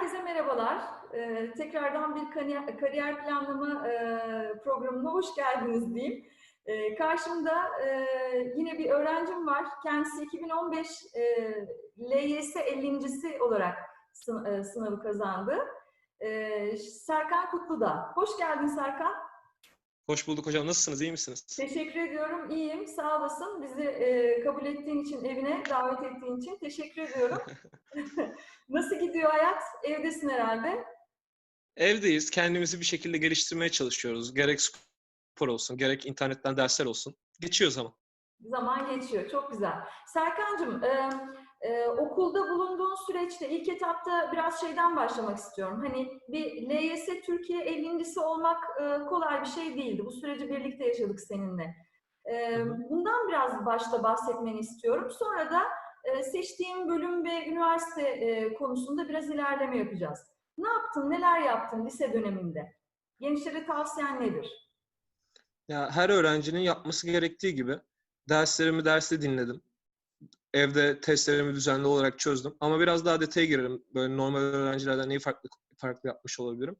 Herkese merhabalar. Ee, tekrardan bir kariyer, planlama e, programına hoş geldiniz diyeyim. Ee, karşımda e, yine bir öğrencim var. Kendisi 2015 e, LYS 50.si olarak e, sınavı kazandı. E, Serkan Kutlu'da. Hoş geldin Serkan. Hoş bulduk hocam. Nasılsınız? İyi misiniz? Teşekkür ediyorum. İyiyim. Sağ olasın. Bizi e, kabul ettiğin için, evine davet ettiğin için teşekkür ediyorum. Nasıl gidiyor hayat? Evdesin herhalde. Evdeyiz. Kendimizi bir şekilde geliştirmeye çalışıyoruz. Gerek spor olsun, gerek internetten dersler olsun. Geçiyor zaman. Zaman geçiyor. Çok güzel. Serkan'cığım, e, e, okulda bulunduğun süreçte ilk etapta biraz şeyden başlamak istiyorum. Hani bir LYS Türkiye 50.si olmak e, kolay bir şey değildi. Bu süreci birlikte yaşadık seninle. E, bundan biraz başta bahsetmeni istiyorum. Sonra da e, seçtiğim bölüm ve üniversite e, konusunda biraz ilerleme yapacağız. Ne yaptın, neler yaptın lise döneminde? Gençlere tavsiyen nedir? Ya her öğrencinin yapması gerektiği gibi derslerimi derste dinledim. Evde testlerimi düzenli olarak çözdüm. Ama biraz daha detaya girelim. Böyle normal öğrencilerden neyi farklı farklı yapmış olabilirim.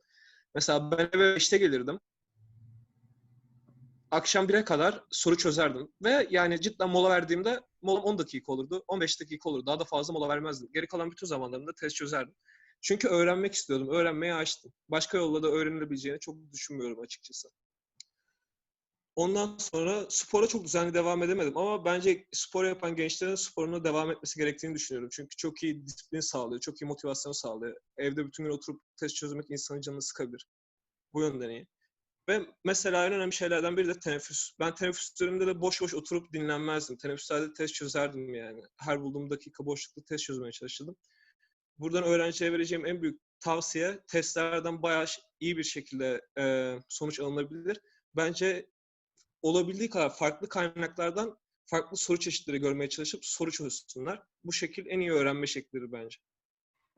Mesela ben eve 5'te gelirdim. Akşam 1'e kadar soru çözerdim. Ve yani cidden mola verdiğimde molam 10 dakika olurdu, 15 dakika olurdu. Daha da fazla mola vermezdim. Geri kalan bütün zamanlarımda test çözerdim. Çünkü öğrenmek istiyordum. Öğrenmeye açtım. Başka yolla da öğrenilebileceğini çok düşünmüyorum açıkçası. Ondan sonra spora çok düzenli devam edemedim ama bence spor yapan gençlerin sporuna devam etmesi gerektiğini düşünüyorum. Çünkü çok iyi disiplin sağlıyor, çok iyi motivasyon sağlıyor. Evde bütün gün oturup test çözmek insanın canını sıkabilir. Bu yönden iyi. Ve mesela en önemli şeylerden biri de teneffüs. Ben teneffüslerimde de boş boş oturup dinlenmezdim. Teneffüslerde test çözerdim yani. Her bulduğum dakika boşlukta test çözmeye çalışırdım. Buradan öğrenciye vereceğim en büyük tavsiye testlerden bayağı iyi bir şekilde e, sonuç alınabilir. Bence olabildiği kadar farklı kaynaklardan farklı soru çeşitleri görmeye çalışıp soru çözsünler. Bu şekil en iyi öğrenme şeklidir bence.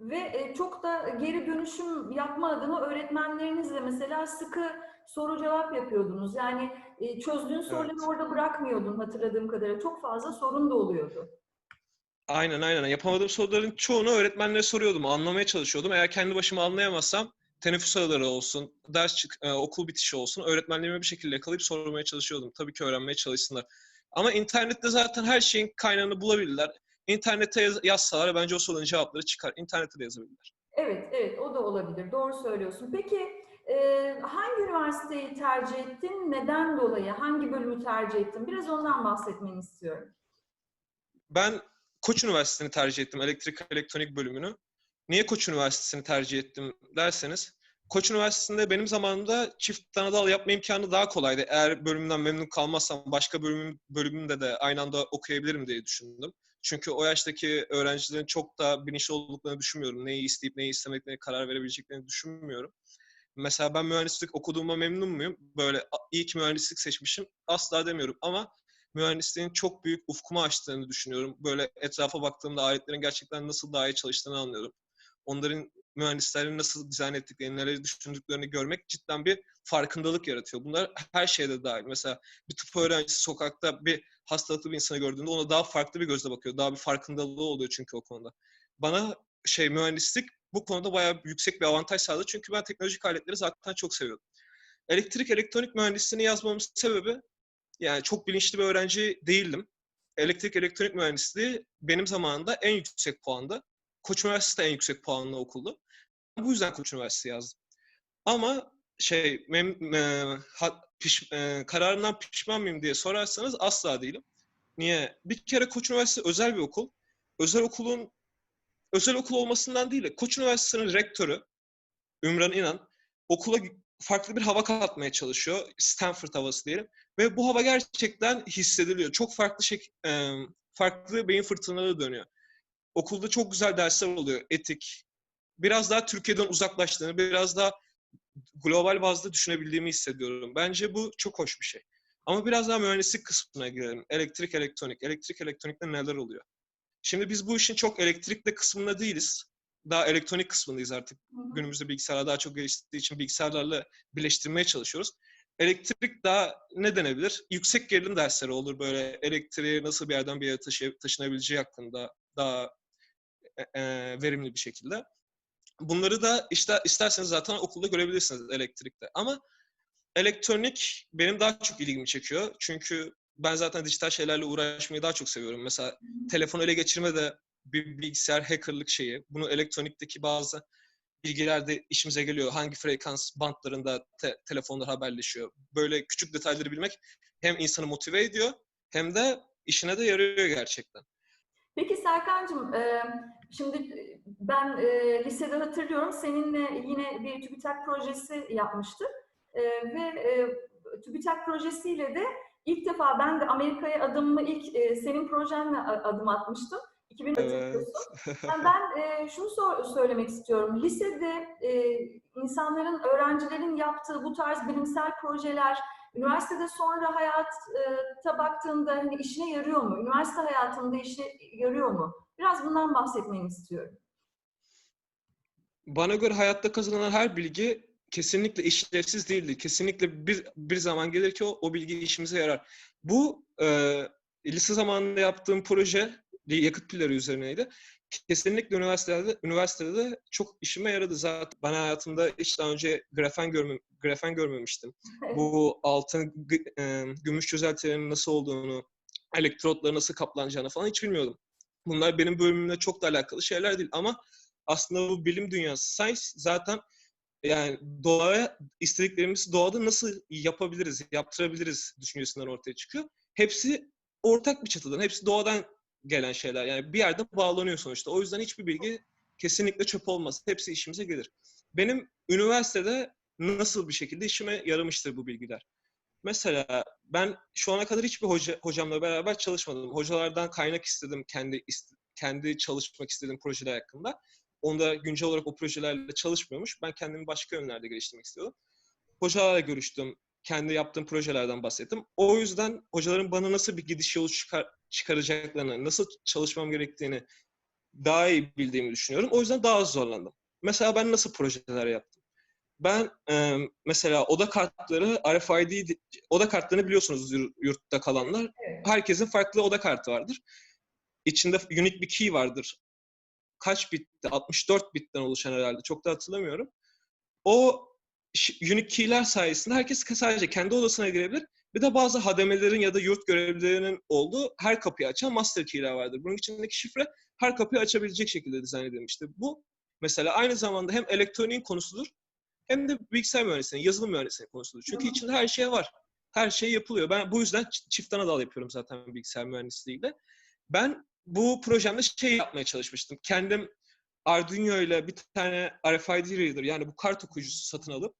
Ve e, çok da geri dönüşüm yapma adına öğretmenlerinizle mesela sıkı soru cevap yapıyordunuz. Yani e, çözdüğün soruları evet. orada bırakmıyordun hatırladığım kadarıyla. Çok fazla sorun da oluyordu. Aynen aynen. Yapamadığım soruların çoğunu öğretmenlere soruyordum. Anlamaya çalışıyordum. Eğer kendi başıma anlayamazsam teneffüs araları olsun, ders çık, e, okul bitişi olsun öğretmenlerime bir şekilde yakalayıp sormaya çalışıyordum. Tabii ki öğrenmeye çalışsınlar. Ama internette zaten her şeyin kaynağını bulabilirler. İnternete yaz, yazsalar bence o sorunun cevapları çıkar. İnternette de yazabilirler. Evet, evet o da olabilir. Doğru söylüyorsun. Peki e, hangi üniversiteyi tercih ettin? Neden dolayı? Hangi bölümü tercih ettin? Biraz ondan bahsetmeni istiyorum. Ben Koç Üniversitesi'ni tercih ettim. Elektrik elektronik bölümünü. Niye Koç Üniversitesi'ni tercih ettim derseniz, Koç Üniversitesi'nde benim zamanımda çift anadal yapma imkanı daha kolaydı. Eğer bölümümden memnun kalmazsam başka bölümüm, bölümümde de aynı anda okuyabilirim diye düşündüm. Çünkü o yaştaki öğrencilerin çok da bilinçli olduklarını düşünmüyorum. Neyi isteyip neyi istemeklerine karar verebileceklerini düşünmüyorum. Mesela ben mühendislik okuduğuma memnun muyum? Böyle iyi ki mühendislik seçmişim. Asla demiyorum ama mühendisliğin çok büyük ufkumu açtığını düşünüyorum. Böyle etrafa baktığımda aletlerin gerçekten nasıl daha iyi çalıştığını anlıyorum onların mühendislerin nasıl dizayn ettiklerini, neleri düşündüklerini görmek cidden bir farkındalık yaratıyor. Bunlar her şeyde dahil. Mesela bir tıp öğrencisi sokakta bir hastalıklı bir insanı gördüğünde ona daha farklı bir gözle bakıyor. Daha bir farkındalığı oluyor çünkü o konuda. Bana şey mühendislik bu konuda bayağı yüksek bir avantaj sağladı. Çünkü ben teknolojik aletleri zaten çok seviyordum. Elektrik elektronik mühendisliğini yazmamın sebebi yani çok bilinçli bir öğrenci değildim. Elektrik elektronik mühendisliği benim zamanımda en yüksek puanda. Koç Üniversitesi de en yüksek puanlı okuldu. Bu yüzden Koç Üniversitesi yazdım. Ama şey mem, e, ha, piş, e, kararından pişman mıyım diye sorarsanız asla değilim. Niye? Bir kere Koç Üniversitesi özel bir okul. Özel okulun özel okul olmasından değil de Koç Üniversitesi'nin rektörü Ümran İnan okula farklı bir hava katmaya çalışıyor. Stanford havası diyelim. Ve bu hava gerçekten hissediliyor. Çok farklı şey, farklı beyin fırtınaları dönüyor okulda çok güzel dersler oluyor. Etik. Biraz daha Türkiye'den uzaklaştığını, biraz daha global bazda düşünebildiğimi hissediyorum. Bence bu çok hoş bir şey. Ama biraz daha mühendislik kısmına girelim. Elektrik, elektronik. Elektrik, elektronikte neler oluyor? Şimdi biz bu işin çok elektrikle kısmında değiliz. Daha elektronik kısmındayız artık. Günümüzde bilgisayarlar daha çok geliştiği için bilgisayarlarla birleştirmeye çalışıyoruz. Elektrik daha ne denebilir? Yüksek gerilim dersleri olur böyle elektriği nasıl bir yerden bir yere taşı, taşınabileceği hakkında daha e, verimli bir şekilde. bunları da işte isterseniz zaten okulda görebilirsiniz elektrikte. Ama elektronik benim daha çok ilgimi çekiyor. Çünkü ben zaten dijital şeylerle uğraşmayı daha çok seviyorum. Mesela telefon ele geçirme de bir bilgisayar hackerlık şeyi. Bunu elektronikteki bazı bilgiler de işimize geliyor. Hangi frekans bantlarında te- telefonlar haberleşiyor. Böyle küçük detayları bilmek hem insanı motive ediyor hem de işine de yarıyor gerçekten. Peki Serkan'cığım, e, şimdi ben e, lisede hatırlıyorum seninle yine bir TÜBİTAK projesi yapmıştık. E, ve e, TÜBİTAK projesiyle de ilk defa ben de Amerika'ya adımımı ilk e, senin projenle adım atmıştım. 2000 hatırlıyorsun. Yani ben e, şunu sor- söylemek istiyorum. Lisede e, insanların, öğrencilerin yaptığı bu tarz bilimsel projeler üniversitede sonra hayata baktığında hani işine yarıyor mu? Üniversite hayatında işine yarıyor mu? Biraz bundan bahsetmeni istiyorum. Bana göre hayatta kazanılan her bilgi kesinlikle işlevsiz değildir. Kesinlikle bir, bir zaman gelir ki o, o bilgi işimize yarar. Bu e, lise zamanında yaptığım proje yakıt pilleri üzerineydi. Kesinlikle üniversitede, üniversitede de çok işime yaradı. Zaten ben hayatımda hiç daha önce grafen, görmem, grafen görmemiştim. Bu altın e, gümüş çözeltilerinin nasıl olduğunu, elektrotları nasıl kaplanacağını falan hiç bilmiyordum. Bunlar benim bölümümle çok da alakalı şeyler değil ama aslında bu bilim dünyası, science zaten yani doğaya istediklerimizi doğada nasıl yapabiliriz, yaptırabiliriz düşüncesinden ortaya çıkıyor. Hepsi ortak bir çatıdan, hepsi doğadan gelen şeyler. Yani bir yerde bağlanıyor sonuçta. O yüzden hiçbir bilgi kesinlikle çöp olmaz. Hepsi işimize gelir. Benim üniversitede nasıl bir şekilde işime yaramıştır bu bilgiler. Mesela ben şu ana kadar hiçbir hoca, hocamla beraber çalışmadım. Hocalardan kaynak istedim kendi kendi çalışmak istediğim projeler hakkında. Onda güncel olarak o projelerle çalışmıyormuş. Ben kendimi başka yönlerde geliştirmek istiyordum. Hocalarla görüştüm. Kendi yaptığım projelerden bahsettim. O yüzden hocaların bana nasıl bir gidiş yolu çıkar, çıkaracaklarını, nasıl çalışmam gerektiğini daha iyi bildiğimi düşünüyorum. O yüzden daha az zorlandım. Mesela ben nasıl projeler yaptım? Ben e, mesela oda kartları RFID oda kartlarını biliyorsunuz yur- yurtta kalanlar. Evet. Herkesin farklı oda kartı vardır. İçinde unique bir key vardır. Kaç bitti? 64 bitten oluşan herhalde. Çok da hatırlamıyorum. O unique key'ler sayesinde herkes sadece kendi odasına girebilir. Bir de bazı hademelerin ya da yurt görevlilerinin olduğu her kapıyı açan master key'ler vardır. Bunun içindeki şifre her kapıyı açabilecek şekilde dizayn edilmiştir. Bu mesela aynı zamanda hem elektroniğin konusudur hem de bilgisayar mühendisliğinin, yazılım mühendisliğinin konusudur. Çünkü hı. içinde her şey var. Her şey yapılıyor. Ben bu yüzden çift ana dal yapıyorum zaten bilgisayar mühendisliğiyle. Ben bu projemde şey yapmaya çalışmıştım. Kendim Arduino ile bir tane RFID reader yani bu kart okuyucusu satın alıp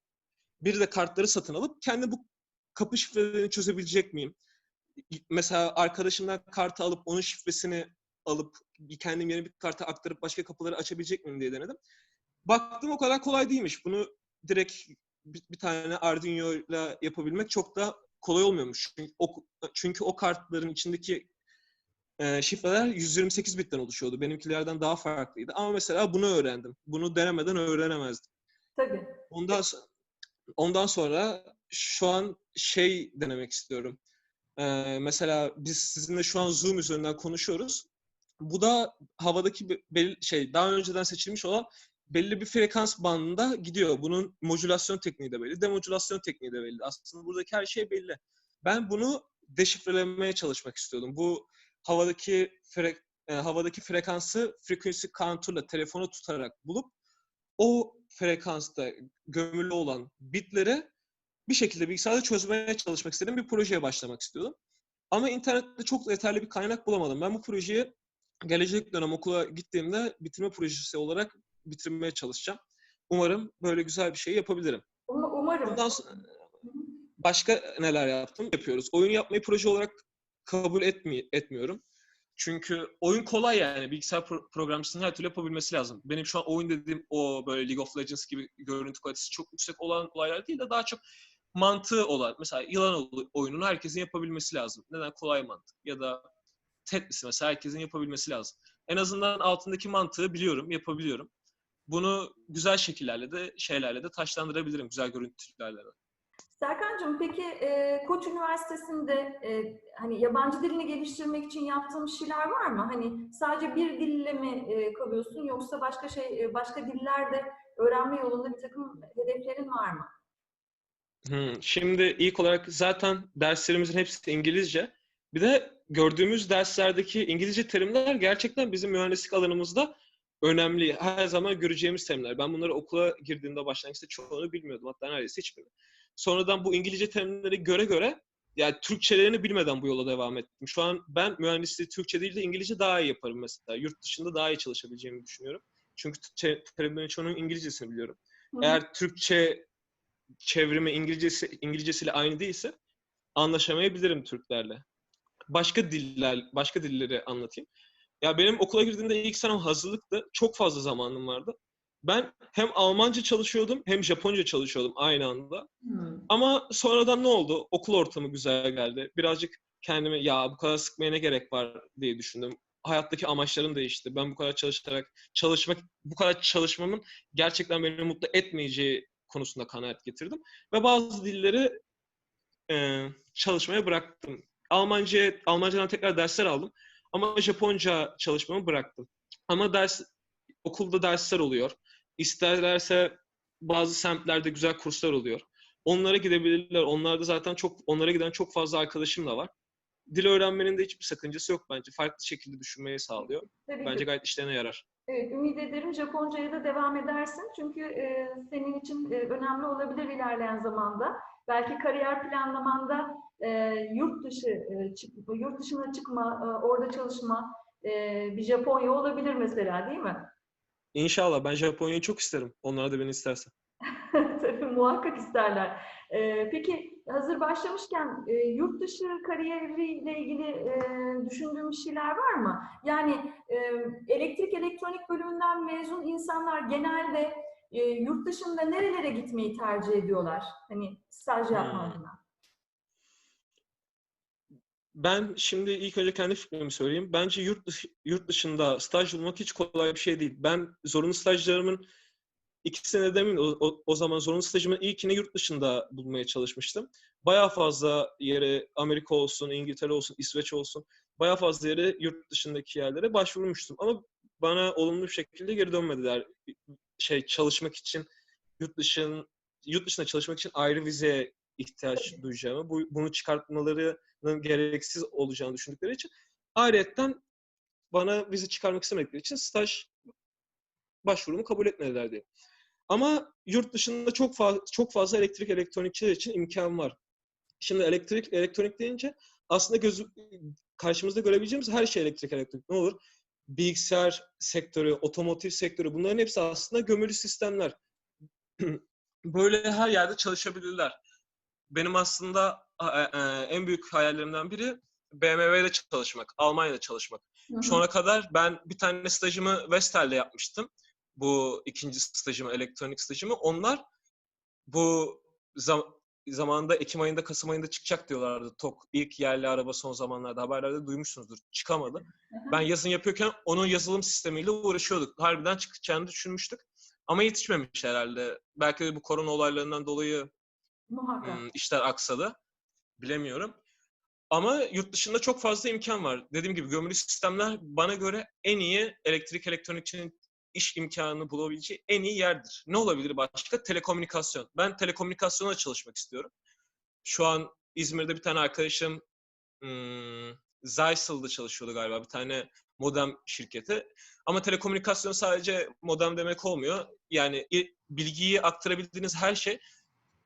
bir de kartları satın alıp kendi bu kapı şifrelerini çözebilecek miyim? Mesela arkadaşımdan kartı alıp onun şifresini alıp bir kendim yeni bir karta aktarıp başka kapıları açabilecek miyim diye denedim. Baktım o kadar kolay değilmiş. Bunu direkt bir, bir tane Arduino ile yapabilmek çok da kolay olmuyormuş. Çünkü o, çünkü o kartların içindeki e, şifreler 128 bitten oluşuyordu. Benimkilerden daha farklıydı. Ama mesela bunu öğrendim. Bunu denemeden öğrenemezdim. Tabii. Ondan ondan sonra şu an şey denemek istiyorum. Ee, mesela biz sizinle şu an Zoom üzerinden konuşuyoruz. Bu da havadaki şey daha önceden seçilmiş olan belli bir frekans bandında gidiyor. Bunun modülasyon tekniği de belli, demodülasyon tekniği de belli. Aslında buradaki her şey belli. Ben bunu deşifrelemeye çalışmak istiyordum. Bu havadaki fre- e, havadaki frekansı frequency counter'la telefonu tutarak bulup o frekansta gömülü olan bitleri bir şekilde bilgisayarda çözmeye çalışmak istediğim bir projeye başlamak istiyordum. Ama internette çok yeterli bir kaynak bulamadım. Ben bu projeyi gelecek dönem okula gittiğimde bitirme projesi olarak bitirmeye çalışacağım. Umarım böyle güzel bir şey yapabilirim. Um- Umarım. Bundan sonra başka neler yaptım? Yapıyoruz. Oyun yapmayı proje olarak kabul etmi etmiyorum. Çünkü oyun kolay yani. Bilgisayar pro- programcısının her türlü yapabilmesi lazım. Benim şu an oyun dediğim o böyle League of Legends gibi görüntü kalitesi çok yüksek olan olaylar değil de daha çok mantığı olan. Mesela yılan oy- oyununu herkesin yapabilmesi lazım. Neden? Kolay mantık. Ya da Tetris'i mesela herkesin yapabilmesi lazım. En azından altındaki mantığı biliyorum, yapabiliyorum. Bunu güzel şekillerle de şeylerle de taşlandırabilirim. Güzel görüntülerle de. Serkan'cığım peki e, Koç Üniversitesi'nde e, hani yabancı dilini geliştirmek için yaptığın şeyler var mı? Hani sadece bir dille mi e, kalıyorsun yoksa başka şey e, başka dillerde öğrenme yolunda bir takım hedeflerin var mı? Hmm, Şimdi ilk olarak zaten derslerimizin hepsi İngilizce. Bir de gördüğümüz derslerdeki İngilizce terimler gerçekten bizim mühendislik alanımızda önemli. Her zaman göreceğimiz terimler. Ben bunları okula girdiğimde başlangıçta çoğunu bilmiyordum. Hatta neredeyse hiçbirini. Sonradan bu İngilizce terimleri göre göre yani Türkçelerini bilmeden bu yola devam ettim. Şu an ben mühendisliği Türkçe değil de İngilizce daha iyi yaparım mesela. Yurt dışında daha iyi çalışabileceğimi düşünüyorum. Çünkü te- terimlerin çoğunun İngilizcesini biliyorum. Hı. Eğer Türkçe çevrimi İngilizcesi İngilizcesiyle aynı değilse anlaşamayabilirim Türklerle. Başka diller, başka dilleri anlatayım. Ya benim okula girdiğimde ilk senem hazırlıktı. Çok fazla zamanım vardı. Ben hem Almanca çalışıyordum hem Japonca çalışıyordum aynı anda. Hmm. Ama sonradan ne oldu? Okul ortamı güzel geldi. Birazcık kendimi ya bu kadar sıkmaya ne gerek var diye düşündüm. Hayattaki amaçlarım değişti. Ben bu kadar çalışarak çalışmak, bu kadar çalışmamın gerçekten beni mutlu etmeyeceği konusunda kanaat getirdim. Ve bazı dilleri e, çalışmaya bıraktım. Almanca, Almancadan tekrar dersler aldım. Ama Japonca çalışmamı bıraktım. Ama ders okulda dersler oluyor. İsterlerse bazı semtlerde güzel kurslar oluyor. Onlara gidebilirler. Onlarda zaten çok onlara giden çok fazla arkadaşım da var. Dil öğrenmenin de hiçbir sakıncası yok bence. Farklı şekilde düşünmeyi sağlıyor. Tabii Bence ki. gayet işlerine yarar. Evet, ümit ederim Japonca'ya da devam edersin. Çünkü e, senin için e, önemli olabilir ilerleyen zamanda. Belki kariyer planlamanda e, yurt dışı e, çık, yurt dışına çıkma, e, orada çalışma e, bir Japonya olabilir mesela, değil mi? İnşallah. Ben Japonya'yı çok isterim. Onlara da beni isterse. Tabii muhakkak isterler. Ee, peki hazır başlamışken e, yurt dışı kariyeriyle ilgili e, düşündüğün bir şeyler var mı? Yani e, elektrik elektronik bölümünden mezun insanlar genelde e, yurt dışında nerelere gitmeyi tercih ediyorlar? Hani staj yapma Hmm. adına. Ben şimdi ilk önce kendi fikrimi söyleyeyim. Bence yurt, dışı, yurt dışında staj bulmak hiç kolay bir şey değil. Ben zorunlu stajlarımın ikisine de demeyeyim. O, o, zaman zorunlu stajımın ilkini yurt dışında bulmaya çalışmıştım. Bayağı fazla yere Amerika olsun, İngiltere olsun, İsveç olsun. Bayağı fazla yere yurt dışındaki yerlere başvurmuştum. Ama bana olumlu bir şekilde geri dönmediler. Şey çalışmak için yurt dışın yurt dışında çalışmak için ayrı vizeye ihtiyaç duyacağımı, bu, bunu çıkartmalarının gereksiz olacağını düşündükleri için ayrıyetten bana vize çıkarmak istemedikleri için staj başvurumu kabul etmediler diye. Ama yurt dışında çok fazla çok fazla elektrik elektronikçiler için imkan var. Şimdi elektrik elektronik deyince aslında gözü karşımızda görebileceğimiz her şey elektrik elektronik. Ne olur? Bilgisayar sektörü, otomotiv sektörü bunların hepsi aslında gömülü sistemler. Böyle her yerde çalışabilirler. Benim aslında e, e, en büyük hayallerimden biri BMW'de çalışmak, Almanya'da çalışmak. Hı hı. Şu ana kadar ben bir tane stajımı Vestel'de yapmıştım. Bu ikinci stajımı, elektronik stajımı. Onlar bu zam- zamanında Ekim ayında, Kasım ayında çıkacak diyorlardı. TOK ilk yerli araba son zamanlarda haberlerde duymuşsunuzdur. Çıkamadı. hı. Ben yazın yapıyorken onun yazılım sistemiyle uğraşıyorduk. Harbiden çıkacağını düşünmüştük. Ama yetişmemiş herhalde. Belki de bu korona olaylarından dolayı Muhakkak. Hmm, işler aksadı. Bilemiyorum. Ama yurt dışında çok fazla imkan var. Dediğim gibi gömülü sistemler bana göre en iyi elektrik elektronikçinin iş imkanını bulabileceği en iyi yerdir. Ne olabilir başka? Telekomünikasyon. Ben telekomünikasyona çalışmak istiyorum. Şu an İzmir'de bir tane arkadaşım hmm, çalışıyordu galiba. Bir tane modem şirketi. Ama telekomünikasyon sadece modem demek olmuyor. Yani bilgiyi aktarabildiğiniz her şey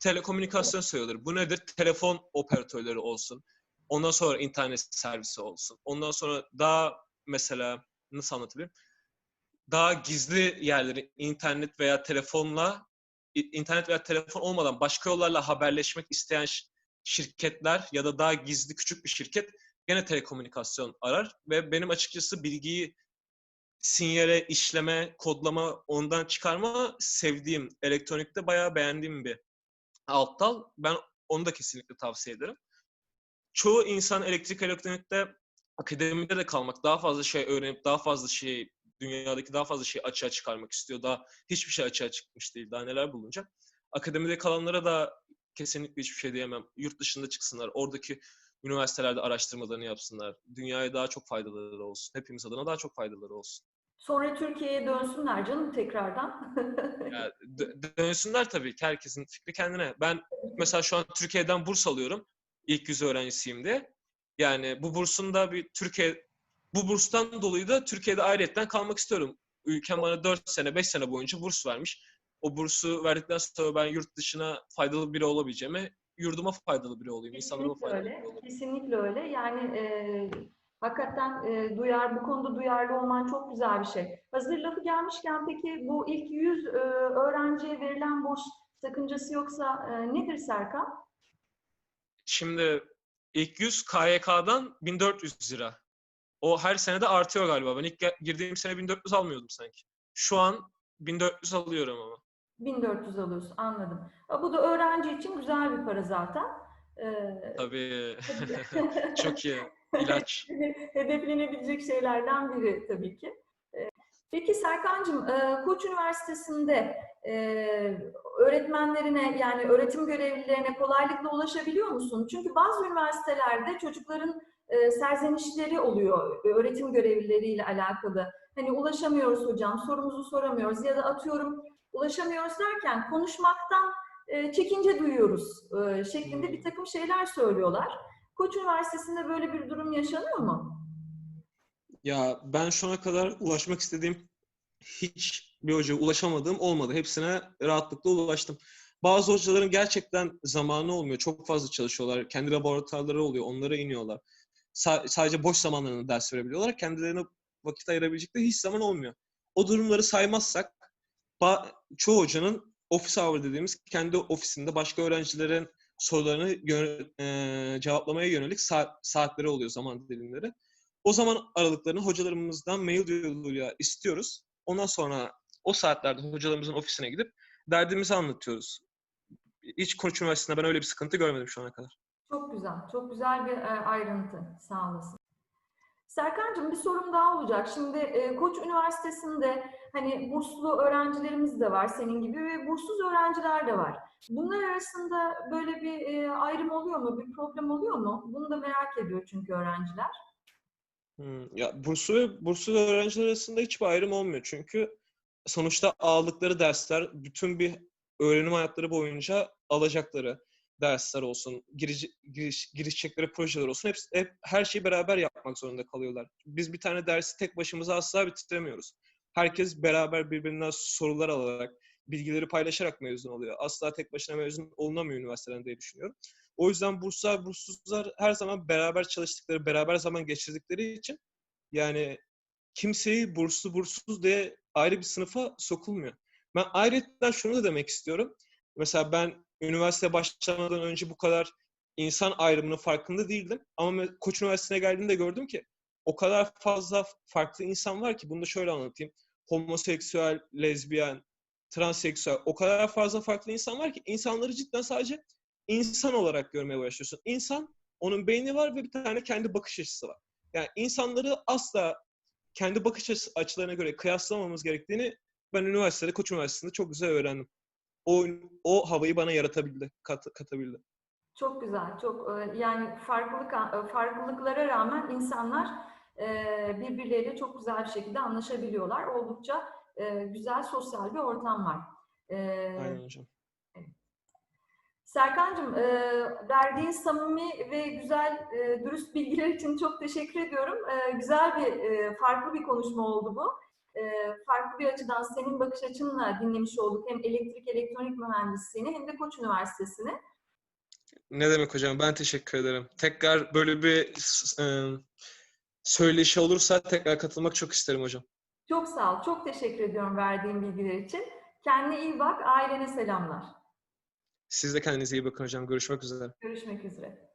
telekomünikasyon sayılır. Bu nedir? Telefon operatörleri olsun. Ondan sonra internet servisi olsun. Ondan sonra daha mesela nasıl anlatabilirim? Daha gizli yerleri internet veya telefonla internet veya telefon olmadan başka yollarla haberleşmek isteyen şirketler ya da daha gizli küçük bir şirket gene telekomünikasyon arar ve benim açıkçası bilgiyi sinyale, işleme, kodlama, ondan çıkarma sevdiğim, elektronikte bayağı beğendiğim bir alt dal. Ben onu da kesinlikle tavsiye ederim. Çoğu insan elektrik elektronikte akademide de kalmak, daha fazla şey öğrenip daha fazla şey dünyadaki daha fazla şeyi açığa çıkarmak istiyor. Daha hiçbir şey açığa çıkmış değil. Daha neler bulunacak. Akademide kalanlara da kesinlikle hiçbir şey diyemem. Yurt dışında çıksınlar. Oradaki üniversitelerde araştırmalarını yapsınlar. Dünyaya daha çok faydaları olsun. Hepimiz adına daha çok faydaları olsun. Sonra Türkiye'ye dönsünler canım tekrardan. Ya, dö- dönsünler tabii ki. Herkesin fikri kendine. Ben mesela şu an Türkiye'den burs alıyorum. İlk yüz öğrencisiyim diye. Yani bu bursun da bir Türkiye bu burstan dolayı da Türkiye'de ayrıyetten kalmak istiyorum. Ülkem bana 4 sene, 5 sene boyunca burs vermiş. O bursu verdikten sonra ben yurt dışına faydalı biri olabileceğime yurduma faydalı biri olayım, Kesinlikle faydalı öyle. biri olayım. Kesinlikle öyle. Yani e, hakikaten e, duyar, bu konuda duyarlı olman çok güzel bir şey. Hazır lafı gelmişken peki bu ilk 100 e, öğrenciye verilen burs sakıncası yoksa e, nedir Serkan? Şimdi ilk 100 KYK'dan 1400 lira. O her sene de artıyor galiba. Ben ilk girdiğim sene 1400 almıyordum sanki. Şu an 1400 alıyorum ama. 1400 alıyorsun anladım. Bu da öğrenci için güzel bir para zaten. Tabii. Çok iyi. İlaç. hedeflenebilecek şeylerden biri tabii ki. Peki Serkan'cığım, Koç Üniversitesi'nde öğretmenlerine yani öğretim görevlilerine kolaylıkla ulaşabiliyor musun? Çünkü bazı üniversitelerde çocukların serzenişleri oluyor öğretim görevlileriyle alakalı. Hani ulaşamıyoruz hocam, sorumuzu soramıyoruz ya da atıyorum ulaşamıyoruz derken konuşmaktan e, çekince duyuyoruz e, şeklinde bir takım şeyler söylüyorlar. Koç Üniversitesi'nde böyle bir durum yaşanıyor mu? Ya ben şu ana kadar ulaşmak istediğim hiç bir hocaya ulaşamadığım olmadı. Hepsine rahatlıkla ulaştım. Bazı hocaların gerçekten zamanı olmuyor. Çok fazla çalışıyorlar. Kendi laboratuvarları oluyor. Onlara iniyorlar. Sa- sadece boş zamanlarında ders verebiliyorlar. Kendilerine vakit ayırabilecekleri hiç zaman olmuyor. O durumları saymazsak çoğu hocanın ofis hour dediğimiz kendi ofisinde başka öğrencilerin sorularını eee, cevaplamaya yönelik saat- saatleri oluyor zaman dilimleri. O zaman aralıklarını hocalarımızdan mail yoluyla istiyoruz. Ondan sonra o saatlerde hocalarımızın ofisine gidip derdimizi anlatıyoruz. Hiç Koç Üniversitesi'nde ben öyle bir sıkıntı görmedim şu ana kadar. Çok güzel, çok güzel bir e, ayrıntı. Sağ olasın. Serkan'cığım bir sorum daha olacak. Şimdi e, Koç Üniversitesi'nde hani burslu öğrencilerimiz de var senin gibi ve burssuz öğrenciler de var. Bunlar arasında böyle bir e, ayrım oluyor mu, bir problem oluyor mu? Bunu da merak ediyor çünkü öğrenciler. Hmm, Ya burslu ve burssuz öğrenciler arasında hiçbir ayrım olmuyor. Çünkü sonuçta aldıkları dersler bütün bir öğrenim hayatları boyunca alacakları dersler olsun, giriş, giriş, girişecekleri projeler olsun hepsi, hep her şeyi beraber yapmak zorunda kalıyorlar. Biz bir tane dersi tek başımıza asla bitiremiyoruz. Herkes beraber birbirinden sorular alarak, bilgileri paylaşarak mezun oluyor. Asla tek başına mezun olunamıyor üniversiteden diye düşünüyorum. O yüzden burslar, burssuzlar her zaman beraber çalıştıkları, beraber zaman geçirdikleri için yani kimseyi burslu, burssuz diye ayrı bir sınıfa sokulmuyor. Ben ayrıca şunu da demek istiyorum. Mesela ben üniversite başlamadan önce bu kadar insan ayrımının farkında değildim. Ama Koç Üniversitesi'ne geldiğimde gördüm ki o kadar fazla farklı insan var ki bunu da şöyle anlatayım. Homoseksüel, lezbiyen, transseksüel o kadar fazla farklı insan var ki insanları cidden sadece insan olarak görmeye başlıyorsun. İnsan, onun beyni var ve bir tane kendi bakış açısı var. Yani insanları asla kendi bakış açı- açılarına göre kıyaslamamız gerektiğini ben üniversitede, Koç Üniversitesi'nde çok güzel öğrendim. O, o havayı bana yaratabildi, kat, katabildi. Çok güzel, çok e, yani farklılık e, farklılıklara rağmen insanlar e, birbirleriyle çok güzel bir şekilde anlaşabiliyorlar. Oldukça güzel sosyal bir ortam var. Aynen hocam. Serkan'cığım, e, verdiğin samimi ve güzel, e, dürüst bilgiler için çok teşekkür ediyorum. E, güzel bir, e, farklı bir konuşma oldu bu. E, farklı bir açıdan senin bakış açınla dinlemiş olduk. Hem elektrik elektronik mühendisliğini hem de Koç Üniversitesi'ni. Ne demek hocam? Ben teşekkür ederim. Tekrar böyle bir e, söyleşi olursa tekrar katılmak çok isterim hocam. Çok sağ ol. Çok teşekkür ediyorum verdiğin bilgiler için. Kendine iyi bak. Ailene selamlar. Siz de kendinize iyi bakın hocam. Görüşmek üzere. Görüşmek üzere.